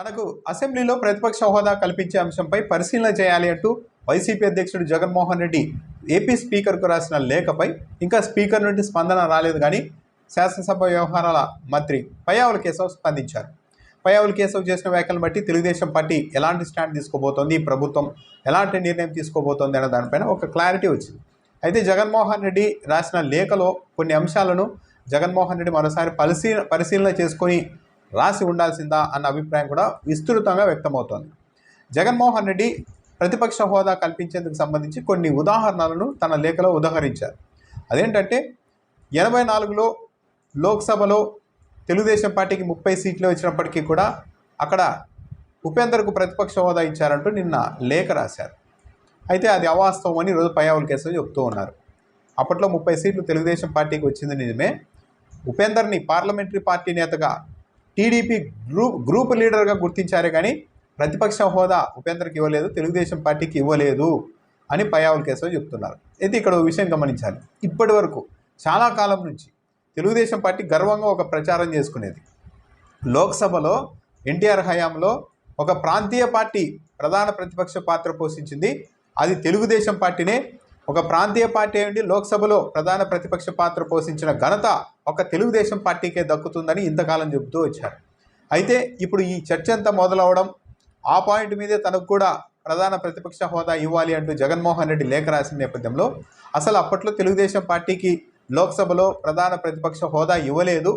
తనకు అసెంబ్లీలో ప్రతిపక్ష హోదా కల్పించే అంశంపై పరిశీలన చేయాలి అంటూ వైసీపీ అధ్యక్షుడు జగన్మోహన్ రెడ్డి ఏపీ స్పీకర్కు రాసిన లేఖపై ఇంకా స్పీకర్ నుండి స్పందన రాలేదు కానీ శాసనసభ వ్యవహారాల మంత్రి పయావుల కేశవ్ స్పందించారు. పయావుల కేశవ్ చేసిన వ్యాఖ్యలను బట్టి తెలుగుదేశం పార్టీ ఎలాంటి స్టాండ్ తీసుకోబోతోంది ప్రభుత్వం ఎలాంటి నిర్ణయం తీసుకోబోతోంది అనే దానిపైన ఒక క్లారిటీ వచ్చింది. అయితే జగన్మోహన్ రెడ్డి రాసిన లేఖలో కొన్ని అంశాలను జగన్మోహన్ రెడ్డి మరోసారి పరిశీలన పరిశీలన చేసుకొని రాసి ఉండాల్సిందా అన్న అభిప్రాయం కూడా విస్తృతంగా వ్యక్తమవుతోంది. జగన్మోహన్ రెడ్డి ప్రతిపక్ష హోదా కల్పించేందుకు సంబంధించి కొన్ని ఉదాహరణలను తన లేఖలో ఉదహరించారు. అదేంటంటే ఎనభై నాలుగులో లోక్సభలో తెలుగుదేశం పార్టీకి ముప్పై సీట్లు వచ్చినప్పటికీ కూడా అక్కడ ఉపేందర్కు ప్రతిపక్ష హోదా ఇచ్చారంటూ నిన్న లేఖ రాశారు. అయితే అది అవాస్తవం అని ఈరోజు పయ్యావుల కేసులో చెప్తూ ఉన్నారు. అప్పట్లో ముప్పై సీట్లు తెలుగుదేశం పార్టీకి వచ్చింది నిజమే. ఉపేందర్ని పార్లమెంటరీ పార్టీ నేతగా టీడీపీ గ్రూప్ గ్రూప్ లీడర్గా గుర్తించారే కానీ ప్రతిపక్ష హోదా ఉపేంద్రకి ఇవ్వలేదు తెలుగుదేశం పార్టీకి ఇవ్వలేదు అని పయావుల కేశవ్ చెప్తున్నారు. అయితే ఇక్కడ ఒక విషయం గమనించాలి. ఇప్పటి వరకు చాలా కాలం నుంచి తెలుగుదేశం పార్టీ గర్వంగా ఒక ప్రచారం చేసుకునేది. లోక్సభలో ఎన్టీఆర్ హయాంలో ఒక ప్రాంతీయ పార్టీ ప్రధాన ప్రతిపక్ష పాత్ర పోషించింది. అది తెలుగుదేశం పార్టీనే ఒక ప్రాంతీయ పార్టీ అయ్యండి లోక్సభలో ప్రధాన ప్రతిపక్ష పాత్ర పోషించిన ఘనత ఒక తెలుగుదేశం పార్టీకే దక్కుతుందని ఇంతకాలం చెబుతూ వచ్చారు. అయితే ఇప్పుడు ఈ చర్చ అంతా మొదలవడం ఆ పాయింట్ మీదే తనకు కూడా ప్రధాన ప్రతిపక్ష హోదా ఇవ్వాలి అంటూ జగన్మోహన్ రెడ్డి లేఖ రాసిన నేపథ్యంలో అసలు అప్పట్లో తెలుగుదేశం పార్టీకి లోక్సభలో ప్రధాన ప్రతిపక్ష హోదా ఇవ్వలేదు.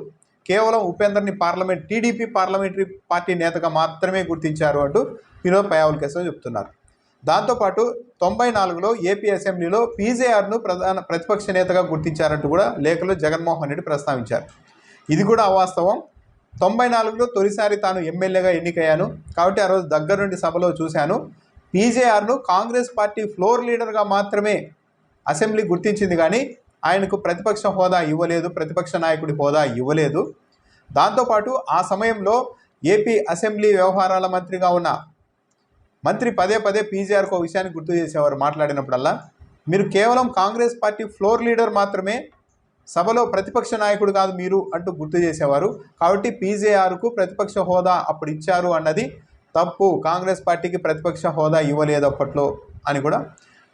కేవలం ఉపేందర్ని పార్లమెంట్ టీడీపీ పార్లమెంటరీ పార్టీ నేతగా మాత్రమే గుర్తించారు అంటూ వినోద్ పయావుల్ కేసులో చెప్తున్నారు. దాంతోపాటు తొంభై నాలుగులో ఏపీ అసెంబ్లీలో పీజేఆర్ను ప్రధాన ప్రతిపక్ష నేతగా గుర్తించారంటూ కూడా లేఖలో జగన్మోహన్ రెడ్డి ప్రస్తావించారు. ఇది కూడా అవాస్తవం. తొంభై నాలుగులో తొలిసారి తాను ఎమ్మెల్యేగా ఎన్నికయ్యాను. కాబట్టి ఆ రోజు దగ్గర నుండి సభలో చూశాను. పీజేఆర్ను కాంగ్రెస్ పార్టీ ఫ్లోర్ లీడర్గా మాత్రమే అసెంబ్లీ గుర్తించింది కానీ ఆయనకు ప్రతిపక్ష హోదా ఇవ్వలేదు ప్రతిపక్ష నాయకుడి హోదా ఇవ్వలేదు. దాంతోపాటు ఆ సమయంలో ఏపీ అసెంబ్లీ వ్యవహారాల మంత్రిగా ఉన్న మంత్రి పదే పదే పీజీఆర్కు ఒక విషయాన్ని గుర్తు చేసేవారు మాట్లాడినప్పుడల్లా మీరు కేవలం కాంగ్రెస్ పార్టీ ఫ్లోర్ లీడర్ మాత్రమే సభలో ప్రతిపక్ష నాయకుడు కాదు మీరు అంటూ గుర్తు చేసేవారు. కాబట్టి పీజేఆర్కు ప్రతిపక్ష హోదా అప్పుడు ఇచ్చారు అన్నది తప్పు. కాంగ్రెస్ పార్టీకి ప్రతిపక్ష హోదా ఇవ్వలేదు అప్పట్లో అని కూడా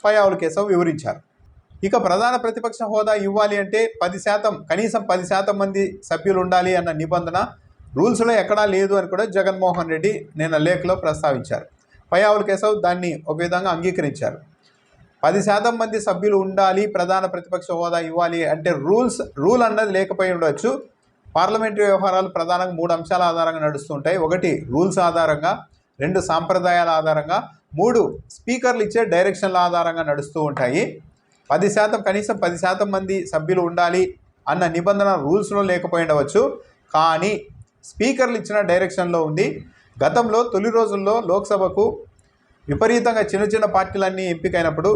పయావుల కేశవ్ వివరించారు. ఇక ప్రధాన ప్రతిపక్ష హోదా ఇవ్వాలి అంటే పది శాతం కనీసం పది శాతం మంది సభ్యులు ఉండాలి అన్న నిబంధన రూల్స్లో ఎక్కడా లేదు అని కూడా జగన్మోహన్ రెడ్డి నిన్న లేఖలో ప్రస్తావించారు. పయావుల కేశవ్ దాన్ని ఒక విధంగా అంగీకరించారు. పది శాతం మంది సభ్యులు ఉండాలి ప్రధాన ప్రతిపక్ష హోదా ఇవ్వాలి అంటే రూల్స్ రూల్ అన్నది లేకపోయి ఉండవచ్చు పార్లమెంటరీ వ్యవహారాలు ప్రధానంగా మూడు అంశాల ఆధారంగా నడుస్తుంటాయి. ఒకటి రూల్స్ ఆధారంగా. రెండు సాంప్రదాయాల ఆధారంగా. మూడు స్పీకర్లు ఇచ్చే డైరెక్షన్ల ఆధారంగా నడుస్తూ ఉంటాయి. పది శాతం కనీసం పది శాతం మంది సభ్యులు ఉండాలి అన్న నిబంధన రూల్స్లో లేకపోయి ఉండవచ్చు. కానీ స్పీకర్లు ఇచ్చిన డైరెక్షన్లో ఉంది. గతంలో తొలి రోజుల్లో లోక్సభకు విపరీతంగా చిన్న చిన్న పార్టీలన్నీ ఎంపికైనప్పుడు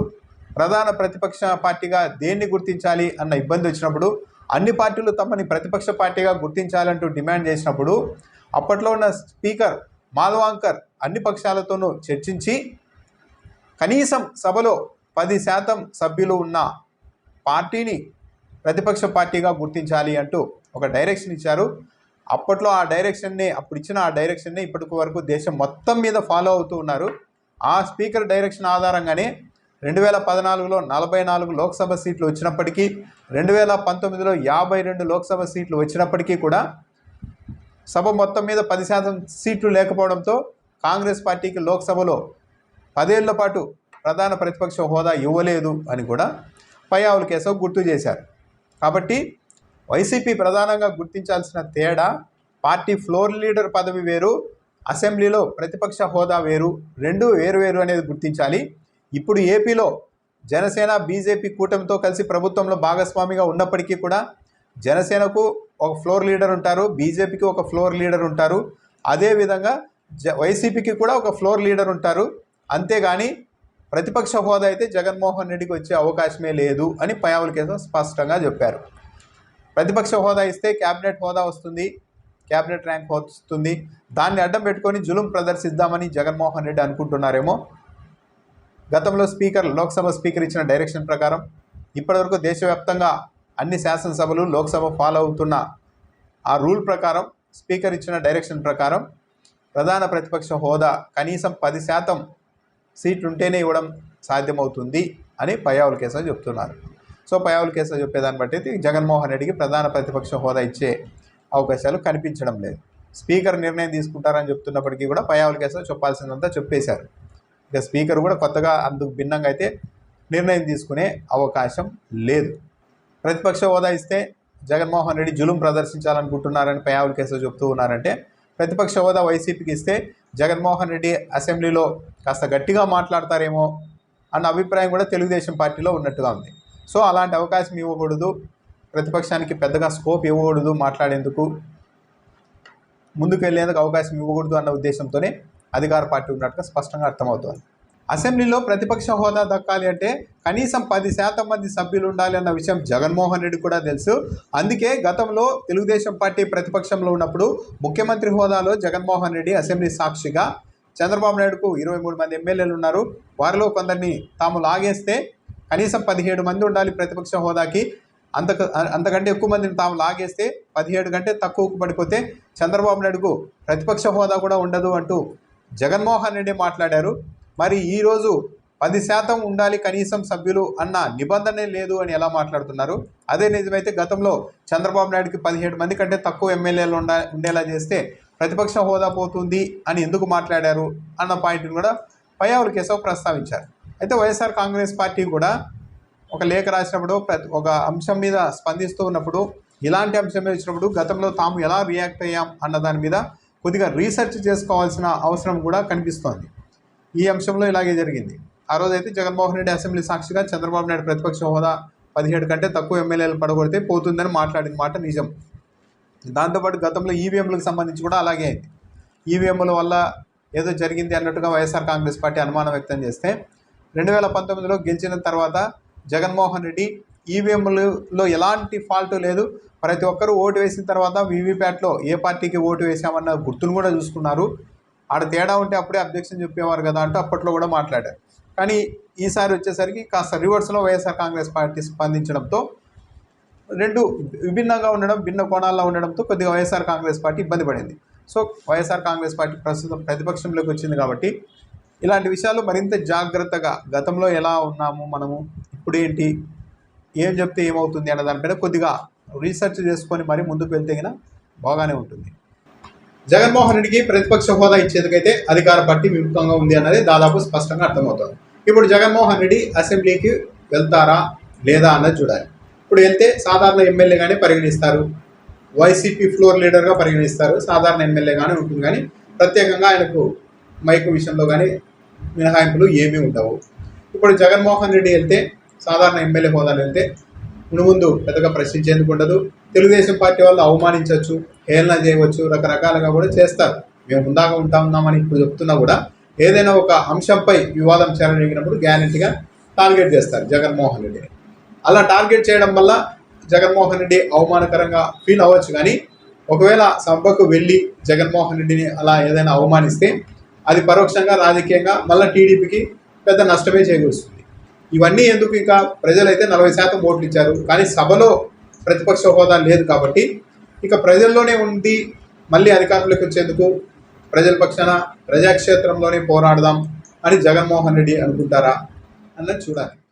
ప్రధాన ప్రతిపక్ష పార్టీగా దేన్ని గుర్తించాలి అన్న ఇబ్బంది వచ్చినప్పుడు అన్ని పార్టీలు తమని ప్రతిపక్ష పార్టీగా గుర్తించాలంటూ డిమాండ్ చేసినప్పుడు అప్పట్లో ఉన్న స్పీకర్ మాధవాంకర్ అన్ని పక్షాలతోనూ చర్చించి కనీసం సభలో పది శాతం సభ్యులు ఉన్న పార్టీని ప్రతిపక్ష పార్టీగా గుర్తించాలి అంటూ ఒక డైరెక్షన్ ఇచ్చారు. అప్పట్లో ఆ డైరెక్షన్ని అప్పుడు ఇచ్చిన ఆ డైరెక్షన్ని ఇప్పటి వరకు దేశం మొత్తం మీద ఫాలో అవుతూ ఉన్నారు. ఆ స్పీకర్ డైరెక్షన్ ఆధారంగానే రెండు వేల పద్నాలుగులో నలభై నాలుగు లోక్సభ సీట్లు వచ్చినప్పటికీ రెండు వేల పంతొమ్మిదిలో యాభై రెండు లోక్సభ సీట్లు వచ్చినప్పటికీ కూడా సభ మొత్తం మీద పది శాతం సీట్లు లేకపోవడంతో కాంగ్రెస్ పార్టీకి లోక్సభలో పదేళ్ళ పాటు ప్రధాన ప్రతిపక్ష హోదా ఇవ్వలేదు అని కూడా పై ఆవుల కేశవ్ గుర్తు చేశారు. కాబట్టి వైసీపీ ప్రధానంగా గుర్తించాల్సిన తేడా పార్టీ ఫ్లోర్ లీడర్ పదవి వేరు అసెంబ్లీలో ప్రతిపక్ష హోదా వేరు రెండు వేరు వేరు అనేది గుర్తించాలి. ఇప్పుడు ఏపీలో జనసేన బీజేపీ కూటమితో కలిసి ప్రభుత్వంలో భాగస్వామిగా ఉన్నప్పటికీ కూడా జనసేనకు ఒక ఫ్లోర్ లీడర్ ఉంటారు బీజేపీకి ఒక ఫ్లోర్ లీడర్ ఉంటారు. అదేవిధంగా జ వైసీపీకి కూడా ఒక ఫ్లోర్ లీడర్ ఉంటారు. అంతేగాని ప్రతిపక్ష హోదా అయితే జగన్మోహన్ రెడ్డికి వచ్చే అవకాశమే లేదు అని పయావుల కేసం స్పష్టంగా చెప్పారు. ప్రతిపక్ష హోదా ఇస్తే క్యాబినెట్ హోదా వస్తుంది క్యాబినెట్ ర్యాంక్ వస్తుంది. దాన్ని అడ్డం పెట్టుకొని జులుం ప్రదర్శిద్దామని జగన్మోహన్ రెడ్డి అనుకుంటున్నారేమో. గతంలో స్పీకర్ లోక్సభ స్పీకర్ ఇచ్చిన డైరెక్షన్ ప్రకారం ఇప్పటివరకు దేశవ్యాప్తంగా అన్ని శాసనసభలు లోక్సభ ఫాలో అవుతున్న ఆ రూల్ ప్రకారం స్పీకర్ ఇచ్చిన డైరెక్షన్ ప్రకారం ప్రధాన ప్రతిపక్ష హోదా కనీసం పది శాతం సీట్లు ఉంటేనే ఇవ్వడం సాధ్యమవుతుంది అని పయావుల కేసులు చెప్తున్నారు. సో పయావుల కేసులో చెప్పేదాన్ని బట్టి అయితే జగన్మోహన్ రెడ్డికి ప్రధాన ప్రతిపక్ష హోదా ఇచ్చే అవకాశాలు కనిపించడం లేదు. స్పీకర్ నిర్ణయం తీసుకుంటారని చెప్తున్నప్పటికీ కూడా పయావుల కేసులో చెప్పాల్సిందంతా చెప్పేశారు. ఇక స్పీకర్ కూడా కొత్తగా అందుకు భిన్నంగా అయితే నిర్ణయం తీసుకునే అవకాశం లేదు. ప్రతిపక్ష హోదా ఇస్తే జగన్మోహన్ రెడ్డి జులుం ప్రదర్శించాలనుకుంటున్నారని పయావుల కేసులో చెప్తూ ఉన్నారంటే ప్రతిపక్ష హోదా వైసీపీకి ఇస్తే జగన్మోహన్ రెడ్డి అసెంబ్లీలో కాస్త గట్టిగా మాట్లాడతారేమో అన్న అభిప్రాయం కూడా తెలుగుదేశం పార్టీలో ఉన్నట్టుగా ఉంది. సో అలాంటి అవకాశం ఇవ్వకూడదు. ప్రతిపక్షానికి పెద్దగా స్కోప్ ఇవ్వకూడదు మాట్లాడేందుకు. ముందుకు వెళ్ళేందుకు అవకాశం ఇవ్వకూడదు అన్న ఉద్దేశంతోనే అధికార పార్టీ ఉన్నట్టుగా స్పష్టంగా అర్థమవుతోంది. అసెంబ్లీలో ప్రతిపక్ష హోదా దక్కాలి అంటే కనీసం పది శాతం మంది సభ్యులు ఉండాలి అన్న విషయం జగన్మోహన్ రెడ్డి కూడా తెలుసు. అందుకే గతంలో తెలుగుదేశం పార్టీ ప్రతిపక్షంలో ఉన్నప్పుడు ముఖ్యమంత్రి హోదాలో జగన్మోహన్ రెడ్డి అసెంబ్లీ సాక్షిగా చంద్రబాబు నాయుడుకు ఇరవై మూడు మంది ఎమ్మెల్యేలు ఉన్నారు. వారిలో కొందరిని తాము లాగేస్తే కనీసం పదిహేడు మంది ఉండాలి ప్రతిపక్ష హోదాకి. అంతక అంతకంటే ఎక్కువ మందిని తాము లాగేస్తే పదిహేడు కంటే తక్కువకు పడిపోతే చంద్రబాబు నాయుడుకు ప్రతిపక్ష హోదా కూడా ఉండదు అంటూ జగన్మోహన్ రెడ్డి మాట్లాడారు. మరి ఈరోజు పది శాతం ఉండాలి కనీసం సభ్యులు అన్న నిబంధనే లేదు అని ఎలా మాట్లాడుతున్నారు? అదే నిజమైతే గతంలో చంద్రబాబు నాయుడుకి పదిహేడు మంది కంటే తక్కువ ఎమ్మెల్యేలు ఉండా ఉండేలా చేస్తే ప్రతిపక్ష హోదా పోతుంది అని ఎందుకు మాట్లాడారు అన్న పాయింట్ని కూడా పయ్యావుల కేశవ్ ప్రస్తావించారు. అయితే వైఎస్ఆర్ కాంగ్రెస్ పార్టీ కూడా ఒక లేఖ రాసినప్పుడు ప్రతి ఒక అంశం మీద స్పందిస్తూ ఉన్నప్పుడు ఇలాంటి అంశం మీద వచ్చినప్పుడు గతంలో తాము ఎలా రియాక్ట్ అయ్యాం అన్న దాని మీద కొద్దిగా రీసెర్చ్ చేసుకోవాల్సిన అవసరం కూడా కనిపిస్తోంది. ఈ అంశంలో ఇలాగే జరిగింది. ఆ రోజైతే జగన్మోహన్ రెడ్డి అసెంబ్లీ సాక్షిగా చంద్రబాబు నాయుడు ప్రతిపక్ష హోదా పదిహేడు కంటే తక్కువ ఎమ్మెల్యేలు పడగొడితే పోతుందని మాట్లాడిన మాట నిజం. దాంతోపాటు గతంలో ఈవీఎంలకు సంబంధించి కూడా అలాగే అయింది. ఈవీఎంల వల్ల ఏదో జరిగింది అన్నట్టుగా వైఎస్ఆర్ కాంగ్రెస్ పార్టీ అనుమానం వ్యక్తం చేస్తే రెండు వేల పంతొమ్మిదిలో గెలిచిన తర్వాత జగన్మోహన్ రెడ్డి ఈవీఎంలలో ఎలాంటి ఫాల్ట్ లేదు. ప్రతి ఒక్కరూ ఓటు వేసిన తర్వాత వీవీప్యాట్లో ఏ పార్టీకి ఓటు వేసామన్న గుర్తును కూడా చూసుకున్నారు. ఆడ తేడా ఉంటే అప్పుడే అబ్జెక్షన్ చెప్పేవారు కదా అంటూ అప్పట్లో కూడా మాట్లాడారు. కానీ ఈసారి వచ్చేసరికి కాస్త రివర్స్లో వైఎస్ఆర్ కాంగ్రెస్ పార్టీ స్పందించడంతో రెండు విభిన్నంగా ఉండడం భిన్న కోణాల్లో ఉండడంతో కొద్దిగా వైఎస్ఆర్ కాంగ్రెస్ పార్టీ ఇబ్బంది పడింది. సో వైఎస్ఆర్ కాంగ్రెస్ పార్టీ ప్రస్తుతం ప్రతిపక్షంలోకి వచ్చింది కాబట్టి ఇలాంటి విషయాలు మరింత జాగ్రత్తగా గతంలో ఎలా ఉన్నాము మనము ఇప్పుడు ఏంటి ఏం చెప్తే ఏమవుతుంది అన్న దానిపైన కొద్దిగా రీసెర్చ్ చేసుకొని మరీ ముందుకు వెళ్తే బాగానే ఉంటుంది. జగన్మోహన్ రెడ్డికి ప్రతిపక్ష హోదా ఇచ్చేందుకైతే అధికార పార్టీ విముఖంగా ఉంది అన్నది దాదాపు స్పష్టంగా అర్థమవుతుంది. ఇప్పుడు జగన్మోహన్ రెడ్డి అసెంబ్లీకి వెళ్తారా లేదా అన్నది చూడాలి. ఇప్పుడు వెళ్తే సాధారణ ఎమ్మెల్యేగానే పరిగణిస్తారు. వైసీపీ ఫ్లోర్ లీడర్గా పరిగణిస్తారు. సాధారణ ఎమ్మెల్యేగానే ఉంటుంది. కానీ ప్రత్యేకంగా ఆయనకు మైక్ విషయంలో కానీ మినహాయింపులు ఏమీ ఉండవు. ఇప్పుడు జగన్మోహన్ రెడ్డి వెళ్తే సాధారణ ఎమ్మెల్యే హోదాలు వెళ్తే ముందు ముందు పెద్దగా ప్రశ్నించేందుకు ఉండదు. తెలుగుదేశం పార్టీ వాళ్ళు అవమానించవచ్చు హేళన చేయవచ్చు రకరకాలుగా కూడా చేస్తారు. మేము ముందాక ఉంటా ఉన్నామని ఇప్పుడు చెప్తున్నా కూడా ఏదైనా ఒక అంశంపై వివాదం చెలరేగినప్పుడు గ్యారంటీగా టార్గెట్ చేస్తారు జగన్మోహన్ రెడ్డిని అలా టార్గెట్ చేయడం వల్ల జగన్మోహన్ రెడ్డి అవమానకరంగా ఫీల్ అవ్వచ్చు కానీ ఒకవేళ సభకు వెళ్ళి జగన్మోహన్ రెడ్డిని అలా ఏదైనా అవమానిస్తే అది పరోక్షంగా రాజకీయంగా మళ్ళీ టీడీపీకి పెద్ద నష్టమే చేకూరుస్తుంది ఇవన్నీ ఎందుకు ఇంకా ప్రజలైతే నలభై శాతం ఓట్లు ఇచ్చారు? కానీ సభలో ప్రతిపక్ష హోదా లేదు కాబట్టి ఇక ప్రజల్లోనే ఉంది మళ్ళీ అధికారంలోకి వచ్చేందుకు ప్రజల పక్షాన ప్రజాక్షేత్రంలోనే పోరాడదాం అని జగన్మోహన్ రెడ్డి అనుకుంటారా? అన్నది చూడాలి.